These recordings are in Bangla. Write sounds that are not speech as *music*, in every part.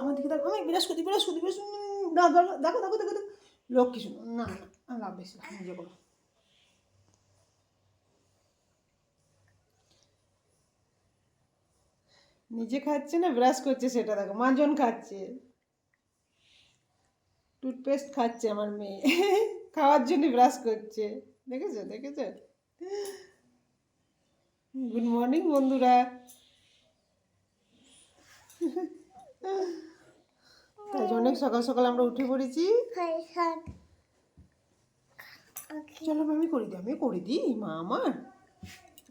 আমার দিকে দেখো, আমি বৃহস্পতি বৃহস্পতি বৃহস্পতি দেখো দেখো দেখো দেখো। লক্ষ্মী শুনো না না, আমি লাভ বেশি নিজে করো নিজে খাচ্ছে না, ব্রাশ করছে সেটা দেখো, মাজন খাচ্ছে। টুথপেস্ট খাচ্ছে আমার মেয়ে, *laughs* খাওয়ার জন্য ব্রাশ করছে। দেখেছ দেখেছ? গুড মর্নিং বন্ধুরা। তাই অনেক সকাল সকাল আমরা উঠে পড়েছি। চলো আমি করে দিই আমি করে দিই মা আমার।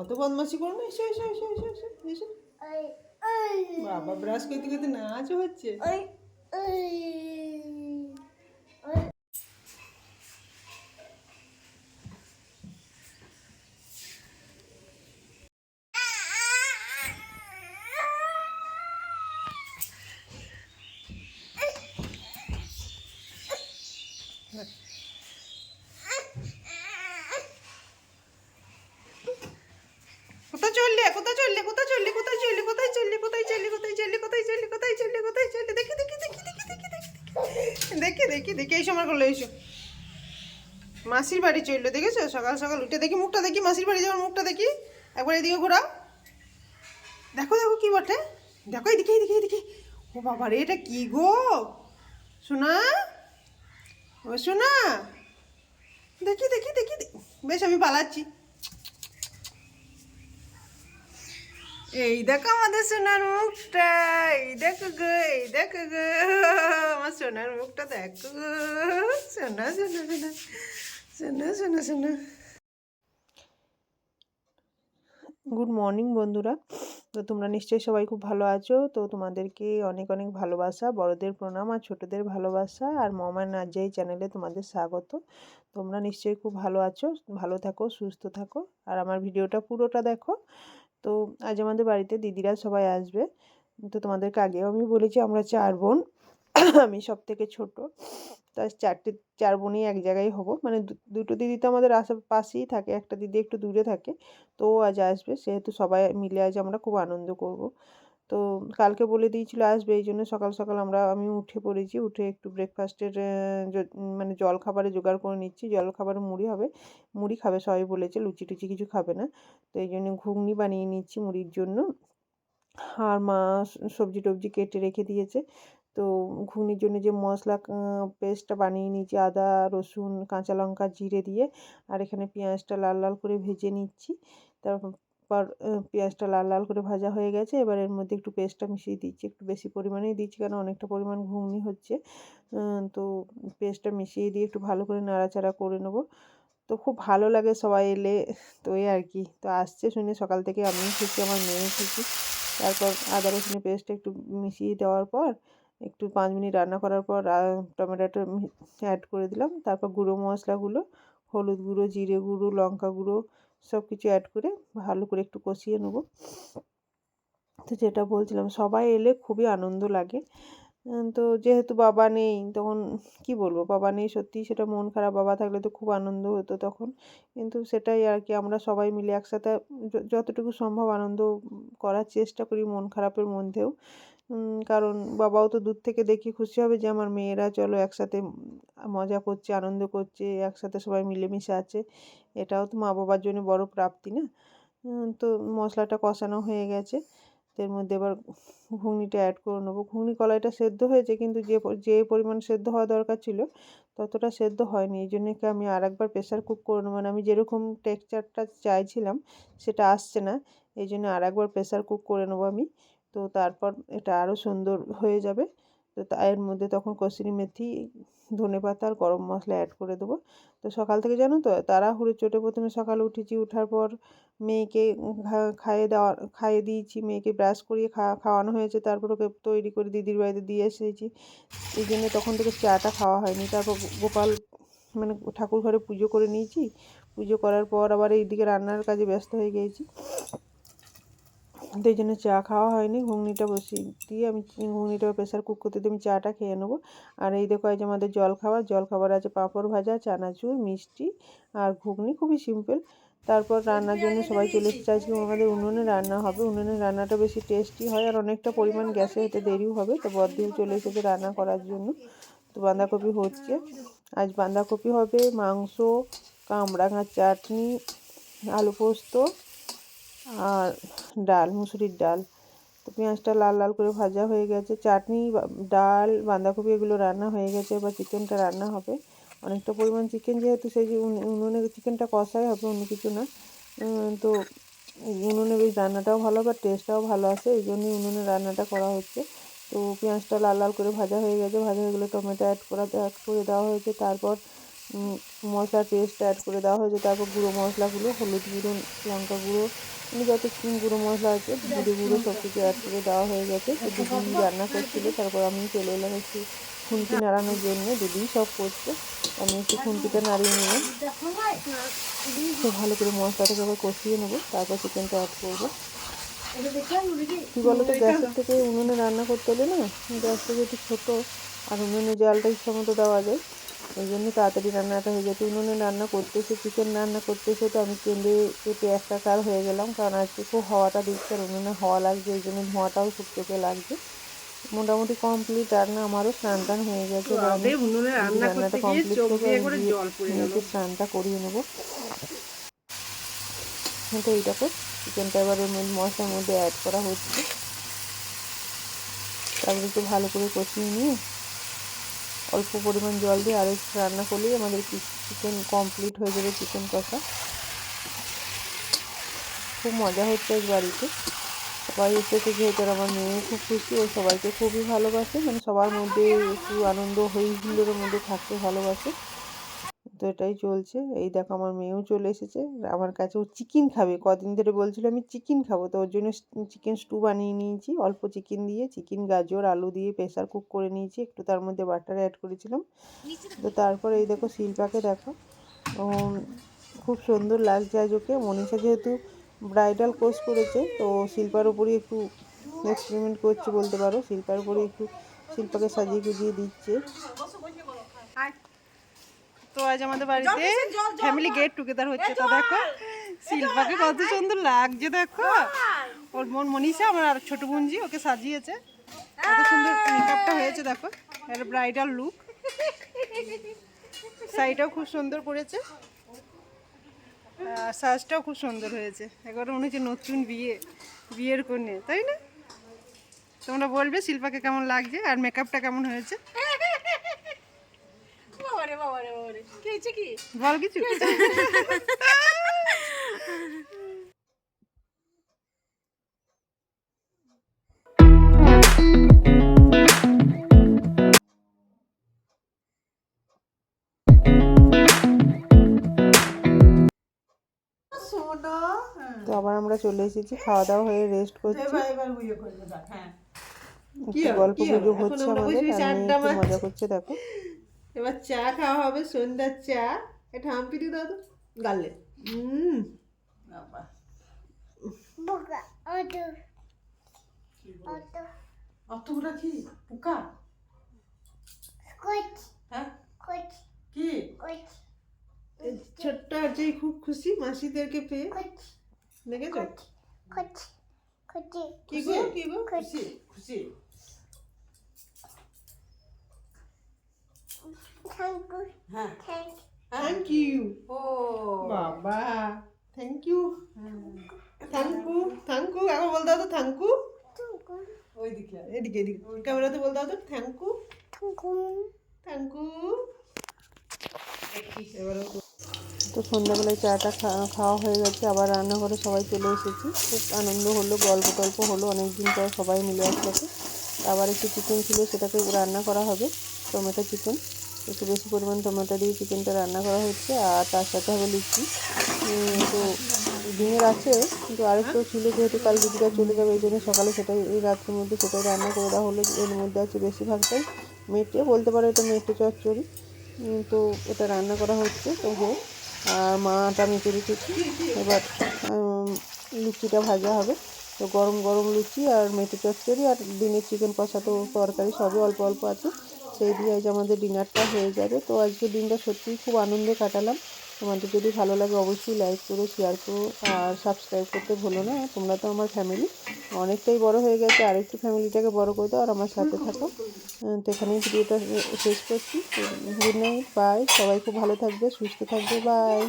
অত বদমাসি করো না এসো এসো এসো এসো এসো এসো। বাবা ব্রাশ করতে করতে নাচ হচ্ছে। দেখি দেখি, এই সময় করল এসো মাসির বাড়ি চলল, দেখেছ? সকাল সকাল উঠে দেখি মুখটা দেখি, মাসির বাড়ি যাওয়ার মুখটা দেখি। একবার এদিকে ঘোরাও। দেখো দেখো কি বটে। দেখো, এদিকে এদিকে এদিকে। ও বাবা রে, এটা কি গো? শোনা ও শোনা দেখি দেখি দেখি। বেশ, আমি পালাচ্ছি। এই দেখো আমাদের সোনার মুখটা, এই দেখো গো, এই দেখো গো, আমার সোনার মুখটা দেখো গো। সোনা সোনা সোনা সোনা সোনা সোনা। গুড মর্নিং বন্ধুরা। তো তোমরা নিশ্চয়ই সবাই খুব ভালো আছো। তো তোমাদেরকে অনেক অনেক ভালোবাসা, বড়দের প্রণাম আর ছোটদের ভালোবাসা আর মমা নাজাই চ্যানেলে তোমাদের স্বাগত। তোমরা নিশ্চয়ই খুব ভালো আছো, ভালো থাকো, সুস্থ থাকো। আর আমার ভিডিওটা পুরোটা দেখো। তো আজ আমাদের বাড়িতে দিদিরা সবাই আসবে। তো তোমাদেরকে আগেও আমি বলেছি, আমরা চার বোন। আমি সব থেকে ছোট। তার চারটে, চার বোনই এক জায়গায় হব। মানে দুটো দিদি তো আমাদের আশেপাশেই থাকে, একটা দিদি একটু দূরে থাকে। তো আজ আসবে, সেহেতু সবাই মিলে আজ আমরা খুব আনন্দ করব। তো কালকে বলে দিয়েছিল আসবে, এই জন্য সকাল সকাল আমরা আমি উঠে পড়েছি, উঠে একটু ব্রেকফাস্টের মানে জল খাবারে জোগাড় করে নিচ্ছি, জল খাবারে মুড়ি হবে, মুড়ি খাবে সবাই বলেছে, লুচি টুচি কিছু খাবে না, তো এই জন্য ঘুগনি বানিয়ে নিচ্ছি মুড়ির জন্য, আর মা সবজি টবজি কেটে রেখে দিয়েছে, তো ঘুগনির জন্য যে মশলা পেস্টটা বানিয়ে নিয়েছি, আদা, রসুন, কাঁচা লঙ্কা, জিরে দিয়ে, আর এখানে পেঁয়াজটা লাল লাল করে ভেজে নিচ্ছি, তারপর আহ, পেঁয়াজটা লাল লাল করে ভাজা হয়ে গেছে। এবার এর মধ্যে একটু পেস্টটা মিশিয়ে দিচ্ছি। একটু বেশি পরিমাণেই দিচ্ছি কারণ অনেকটা পরিমাণ ঘুগনি হচ্ছে। তো পেস্টটা মিশিয়ে দিয়ে একটু ভালো করে নাড়াচাড়া করে নেব। তো খুব ভালো লাগে সবাই এলে তো এই আর কি। তো আসছে শুনে সকাল থেকে আমিও খুশি আমার মেয়েও খুশি তারপর আদা রসুনের পেস্টটা একটু মিশিয়ে দেওয়ার পর একটু পাঁচ মিনিট রান্না করার পর টমেটোটা অ্যাড করে দিলাম। তারপর গুঁড়ো মশলাগুলো হলুদ গুঁড়ো জিরে গুঁড়ো লঙ্কা গুঁড়ো সব কিছু অ্যাড করে ভালো করে একটু কষিয়ে নেব। তো যেটা বলছিলাম, সবাই এলে খুবই আনন্দ লাগে। তো যেহেতু বাবা নেই, তখন কি বলব? বাবা নেই সত্যি সেটা মন খারাপ, বাবা থাকলে তো খুব আনন্দ হতো তখন। কিন্তু সেটাই আর কি, আমরা সবাই মিলে একসাথে যতটুকু সম্ভব আনন্দ করার চেষ্টা করি মন খারাপের মধ্যেও। কারণ বাবাও তো দূর থেকে দেখি খুশি হবে যে, আমার মেয়েরা চলো একসাথে মজা করছে, আনন্দ করছে, একসাথে সবাই মিলেমিশে আছে। এটাও তো মা বাবার জন্য বড় প্রাপ্তি না? তো মশলাটা কষানো হয়ে গেছে। এর মধ্যে এবার ঘুগনিটা অ্যাড করে নেব। ঘুগনি কলাইটা সেদ্ধ হয়েছে, কিন্তু যে যে পরিমাণ সেদ্ধ হওয়া দরকার ছিল, ততটা সেদ্ধ হয়নি। এই জন্য আমি আরেকবার প্রেশার কুক করে নেব? মানে আমি যেরকম টেক্সচারটা চাইছিলাম, সেটা আসছে না। এই জন্য আর একবার প্রেশার কুক করে নেব আমি। তো তারপর এটা আরও সুন্দর হয়ে যাবে। তো এর মধ্যে তখন কসুরি মেথি, ধনে পাতা আর গরম মশলা অ্যাড করে দেবো। তো সকাল থেকে জানো তো, তাড়াহুড়ো চোটে প্রথমে সকালে উঠেছি ওঠার পর মেয়েকে খাইয়ে দেওয়া, খাইয়ে দিয়েছি, মেয়েকে ব্রাশ করিয়ে খাওয়া খাওয়ানো হয়েছে, তারপর ওকে তৈরি করে দিদির বাড়িতে দিয়ে এসেছি। এই জন্য তখন থেকে চাটা খাওয়া হয়নি। তারপর গোপাল মানে ঠাকুর ঘরে পুজো করে নিয়েছি। পুজো করার পর আবার এইদিকে রান্নার কাজে ব্যস্ত হয়ে গিয়েছি। তো এই জন্য চা খাওয়া হয়নি। ঘুগনিটা বসিয়ে দিয়ে আমি ঘুগনিটা প্রেশার কুক করতে দিয়ে আমি চাটা খেয়ে নেব। আর এই দেখো যে আমাদের জল খাবার জল খাবার আছে পাঁপড় ভাজা, চানাচুর, মিষ্টি আর ঘুগনি, খুবই সিম্পল তারপর রান্নার জন্য সবাই চলে এসেছে। আজকে আমাদের উনুনে রান্না হবে। উনুনে রান্নাটা বেশি টেস্টি হয় আর অনেকটা পরিমাণ গ্যাসে হতে দেরিও হবে। তো বদ্দিও চলে এসেছে রান্না করার জন্য। তো বাঁধাকপি হচ্ছে। আজ বাঁধাকপি হবে মাংস কামড়াঙার চাটনি, আলু পোস্ত আর ডাল, মুসুরির ডাল। তো পেঁয়াজটা লাল লাল করে ভাজা হয়ে গেছে। চাটনি, বা- ডাল, বাঁধাকপি এগুলো রান্না হয়ে গেছে, এবার চিকেনটা রান্না হবে। অনেকটা পরিমাণ চিকেন যেহেতু, সেই যে উনুনে চিকেনটা কষাই হবে, অন্য কিছু না। তো উনুনে বেশ রান্নাটাও ভালো আর টেস্টটাও ভালো আসে এই জন্যই উনুনে রান্নাটা করা হচ্ছে। তো পেঁয়াজটা লাল লাল করে ভাজা হয়ে গেছে। ভাজা হয়ে গেলে টমেটো অ্যাড করা অ্যাড করে দেওয়া হয়েছে। তারপর মশলার পেস্ট অ্যাড করে দেওয়া হয়েছে, তারপর গুঁড়ো মশলাগুলো, হলুদ গুঁড়ো, লঙ্কা গুঁড়ো মানে যত গুঁড়ো মশলা আছে, জিরে গুঁড়ো সব কিছু অ্যাড করে দেওয়া হয়ে গেছে। তো দিদি রান্না করছিল, তারপর আমি চলে এলাম একটু খুন্তি নাড়ানোর জন্য। দিদি সব করছে, আমি একটু খুন্তিটা নাড়িয়ে নিলাম। তো ভালো করে মশলাটাকে আবার কষিয়ে নেব, তারপর চিকেনটা অ্যাড করব। কী বলো তো গ্যাসের থেকে উনুনে রান্না করতে হলে না গ্যাসটা যেহেতু ছোটো আর উনুনে জালটা ইচ্ছা মতো দেওয়া যায়। ওই জন্য তাড়াতাড়ি রান্নাটা হয়ে যেত উনুনে রান্না করতে এসে চিকেন রান্না করতে এসে তো আমি কেঁদে কেটে একাকার হয়ে গেলাম কারণ আজকে খুব হাওয়াটা দিচ্ছে আর উনুনে হাওয়া লাগছে এই জন্য ধোঁয়াটাও খুব চোখে লাগছে। মোটামুটি কমপ্লিট রান্না আমারও স্নান টান হয়ে গেছে রান্নাটা কমপ্লিট করে স্নানটা করিয়ে নেব। হ্যাঁ, তো এইটাকে চিকেনটা এবার ওর মশলার মধ্যে অ্যাড করা হচ্ছে। তারপরে একটু ভালো করে কষিয়ে নিয়ে অল্প পরিমাণ জল দিয়ে আরও একটু রান্না করলেই আমাদের চিকেন কমপ্লিট হয়ে যাবে চিকেন কষা। খুব মজা হচ্ছে আজ বাড়িতে। সবাই এসেছে যেহেতু আমার মেয়ে খুব খুশি, ও সবাইকে খুবই ভালোবাসে মানে সবার মধ্যে একটু আনন্দ হই হুল্লোড়ের মধ্যে থাকতে ভালোবাসে। এটাই চলছে। এই দেখো আমার মেয়েও চলে এসেছে। আমার কাছে ও চিকেন খাবে। কদিন ধরে বলছিল আমি চিকেন খাব। তো ওর জন্য চিকেন স্টু বানিয়ে নিয়েছি। অল্প চিকেন দিয়ে চিকেন গাজর, আলু দিয়ে প্রেসার কুক করে নিয়েছি। একটু তার মধ্যে বাটার অ্যাড করেছিলাম। তো তারপরে এই দেখো শিল্পাকে দেখো। খুব সুন্দর লাগছে আজ ওকে। মনীষা যেহেতু ব্রাইডাল কোর্স করেছে, তো শিল্পার উপরই একটু এক্সপেরিমেন্ট করছে বলতে পারো। শিল্পার উপরে একটু, শিল্পাকে সাজিয়ে গুজিয়ে দিচ্ছে। তো আজ আমাদের বাড়িতে ফ্যামিলি গেট টুগেদার হচ্ছে। তো দেখো শিল্পাকে কত সুন্দর লাগছে দেখো। ওর মন মনীষা আমার আর ছোট বোনজি ওকে সাজিয়েছে। কত সুন্দর মেকআপটা হয়েছে দেখো। এটা ব্রাইডাল লুক শাড়িটাও খুব সুন্দর করেছে। আর সাজটাও খুব সুন্দর হয়েছে। একবার মনে হচ্ছে নতুন বিয়ে বিয়ের কন্যে তাই না? তোমরা বলবে শিল্পাকে কেমন লাগছে আর মেকআপটা কেমন হয়েছে? বল কিছু? তো আবার আমরা চলে এসেছি খাওয়া দাওয়া হয়ে রেস্ট করছি। একটু গল্প গুজব হচ্ছে আমাদের একটু মজা করছে দেখো। এবার চা খাওয়া হবে সন্ধ্যার চা। এটা হাম্পিটি দাও তো গালে। হুম অতগুলা কি পোকা? হ্যাঁ? কি? ছোট্ট আজই খুব খুশি মাসিদেরকে পেয়ে। দেখেছ? কি গো কি গো? খুশি খুশি। হ্যাঁ। থ্যাংক ইউ ও। বাবা থ্যাংক ইউ থ্যাংক ইউ এখন বলতে তো থ্যাংক ইউ ওইদিকে। এদিকে এদিকে। ক্যামেরাতে বলতে তো থ্যাংক ইউ থ্যাংক ইউ এবারে তো সন্ধ্যাবেলায় চাটা খা- খাওয়া হয়ে গেছে আবার রান্না রান্নাঘরে সবাই চলে এসেছি। খুব আনন্দ হলো গল্প টল্প হলো অনেক দিন পর সবাই মিলে একসাথে। আবার একটু চিকেন ছিল সেটাকে রান্না করা হবে টমেটো চিকেন একটু বেশি পরিমাণ টমেটো দিয়ে চিকেনটা রান্না করা হচ্ছে আর তার সাথে হবে লুচি। তো ডিমের আছে, কিন্তু আরেকটাও ছিল যেহেতু কাল দিদিরা চলে যাবে, এই জন্য সকালে সেটাই, এই রাত্রের মধ্যে সেটাই রান্না করে দেওয়া হলো, এর মধ্যে আছে বেশিরভাগটাই। মেটে বলতে পারো এটা মেটে চচ্চড়ি। তো এটা রান্না করা হচ্ছে, তো হোক। আর মাটা মেখে রেখেছি, এবার লুচিটা ভাজা হবে। তো গরম গরম লুচি আর মেটে চচ্চড়ি আর ডিমের চিকেন কষা তো তরকারি সবই অল্প অল্প আছে। সেই দিয়ে আজ আমাদের ডিনারটা হয়ে যাবে। তো আজকে দিনটা সত্যিই খুব আনন্দে কাটালাম। তোমাদের যদি ভালো লাগে অবশ্যই লাইক করো শেয়ার করো আর সাবস্ক্রাইব করতে ভুলো না। তোমরা তো আমার ফ্যামিলি অনেকটাই বড় হয়ে গেছে আর একটু ফ্যামিলিটাকে বড় করে দাও আর আমার সাথে থাকো। তো এখানেই ভিডিওটা শেষ করছি। গুড নাইট বাই সবাই খুব ভালো থাকবে, সুস্থ থাকবে বাই